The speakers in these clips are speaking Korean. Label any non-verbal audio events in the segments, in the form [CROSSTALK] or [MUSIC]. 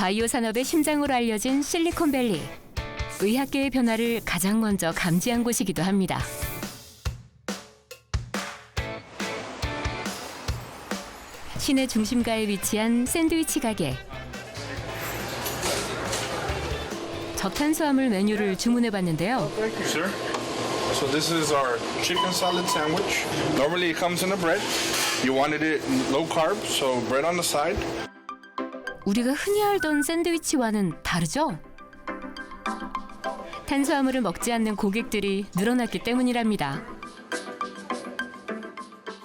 바이오 산업의 심장으로 알려진 실리콘밸리. 의학계의 변화를 가장 먼저 감지한 곳이기도 합니다. 시내 중심가에 위치한 샌드위치 가게. 저탄수화물 메뉴를 주문해 봤는데요. Thank you, sir. So this is our chicken salad sandwich. Normally it comes in a bread. You wanted it low carb, so bread on the side. 우리가 흔히 알던 샌드위치와는 다르죠? 탄수화물을 먹지 않는 고객들이 늘어났기 때문이랍니다.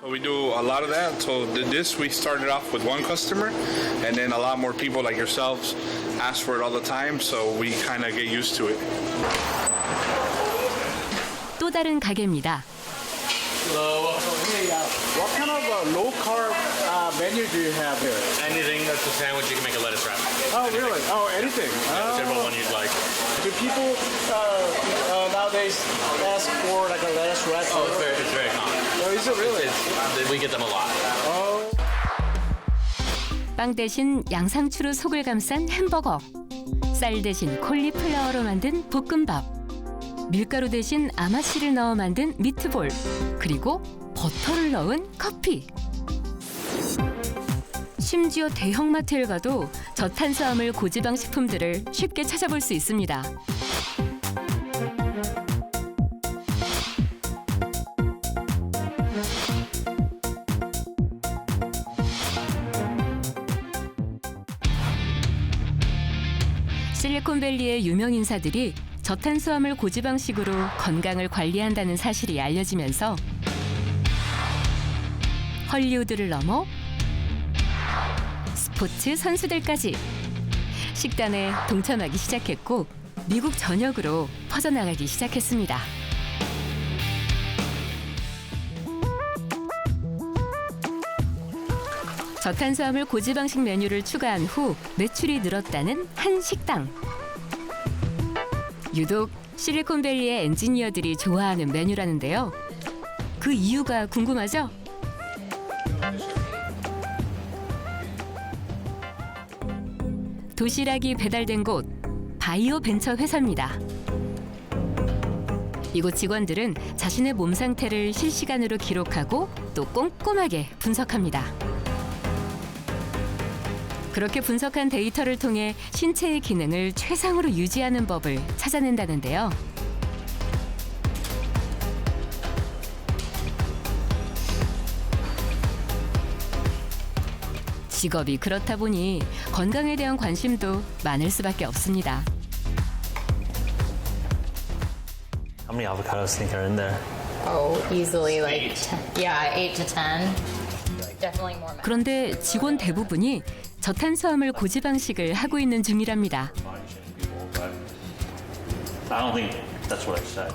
We do a lot of that. So this we started off with one customer, and then a lot more people like yourselves ask for it all the time. So we kind of get used to it. 또 다른 가게입니다. Hey, uh, what kind of uh, low carb uh, menu do you have here? Anything that's a sandwich, you can make a lettuce wrap. Oh, really? Oh, anything. Whichever Oh. one you'd like. Do people uh, uh, nowadays ask for like a lettuce wrap? Oh, it's very, it's very common. Oh, is it really? It's, we get them a lot. Oh. 빵 대신 양상추로 속을 감싼 햄버거. 쌀 대신 콜리플라워로 만든 볶음밥. 밀가루 대신 아마씨를 넣어 만든 미트볼. 그리고 버터를 넣은 커피. 심지어 대형마트를 가도 저탄수화물 고지방 식품들을 쉽게 찾아볼 수 있습니다. 실리콘밸리의 유명 인사들이 저탄수화물 고지방식으로 건강을 관리한다는 사실이 알려지면서 헐리우드를 넘어 스포츠 선수들까지 식단에 동참하기 시작했고 미국 전역으로 퍼져나가기 시작했습니다. 저탄수화물 고지방식 메뉴를 추가한 후 매출이 늘었다는 한 식당. 유독 실리콘밸리의 엔지니어들이 좋아하는 메뉴라는데요. 그 이유가 궁금하죠? 도시락이 배달된 곳 바이오 벤처 회사입니다. 이곳 직원들은 자신의 몸 상태를 실시간으로 기록하고 또 꼼꼼하게 분석합니다. 그렇게 분석한 데이터를 통해 신체의 기능을 최상으로 유지하는 법을 찾아낸다는데요. 직업이 그렇다 보니 건강에 대한 관심도 많을 수밖에 없습니다. How many avocados think are in there? Oh, easily like, ten, yeah, eight to ten. Definitely more. 그런데 직원 대부분이 저탄수화물 고지 방식을 하고 있는 중이랍니다. I don't think that's what I said.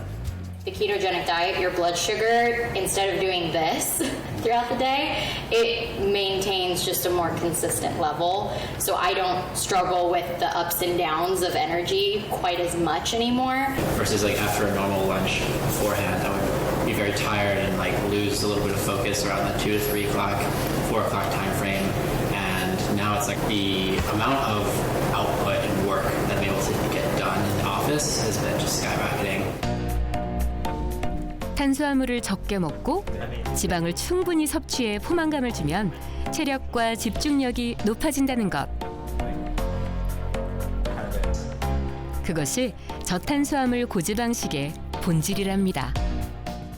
The ketogenic diet, your blood sugar, instead of doing this [LAUGHS] throughout the day, it maintains just a more consistent level. So I don't struggle with the ups and downs of energy quite as much anymore. versus like after a normal lunch beforehand, I would be very tired and like lose a little bit of focus around the two to three o'clock, four o'clock time frame. And now it's like the amount of output and work that I'm able to get done in the office has been just skyrocketing. 탄수화물을 적게 먹고 지방을 충분히 섭취해 포만감을 주면 체력과 집중력이 높아진다는 것. 그것이 저탄수화물 고지방식의 본질이랍니다.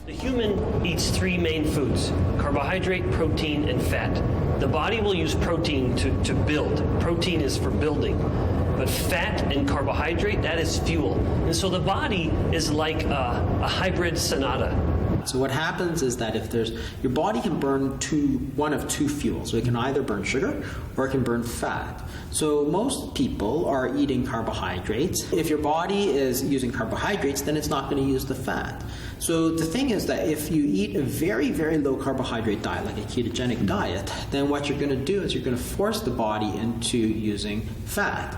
The human eats three main foods carbohydrate, protein, and fat. The body will use protein to, to build. Protein is for building. But fat and carbohydrate, that is fuel. And so the body is like a, a hybrid sonata. So what happens is that if there's your body can burn two one of two fuels. It can either burn sugar or it can burn fat. So most people are eating carbohydrates. If your body is using carbohydrates, then it's not going to use the fat. So the thing is that if you eat a very very low carbohydrate diet like a ketogenic diet, then what you're going to do is you're going to force the body into using fat.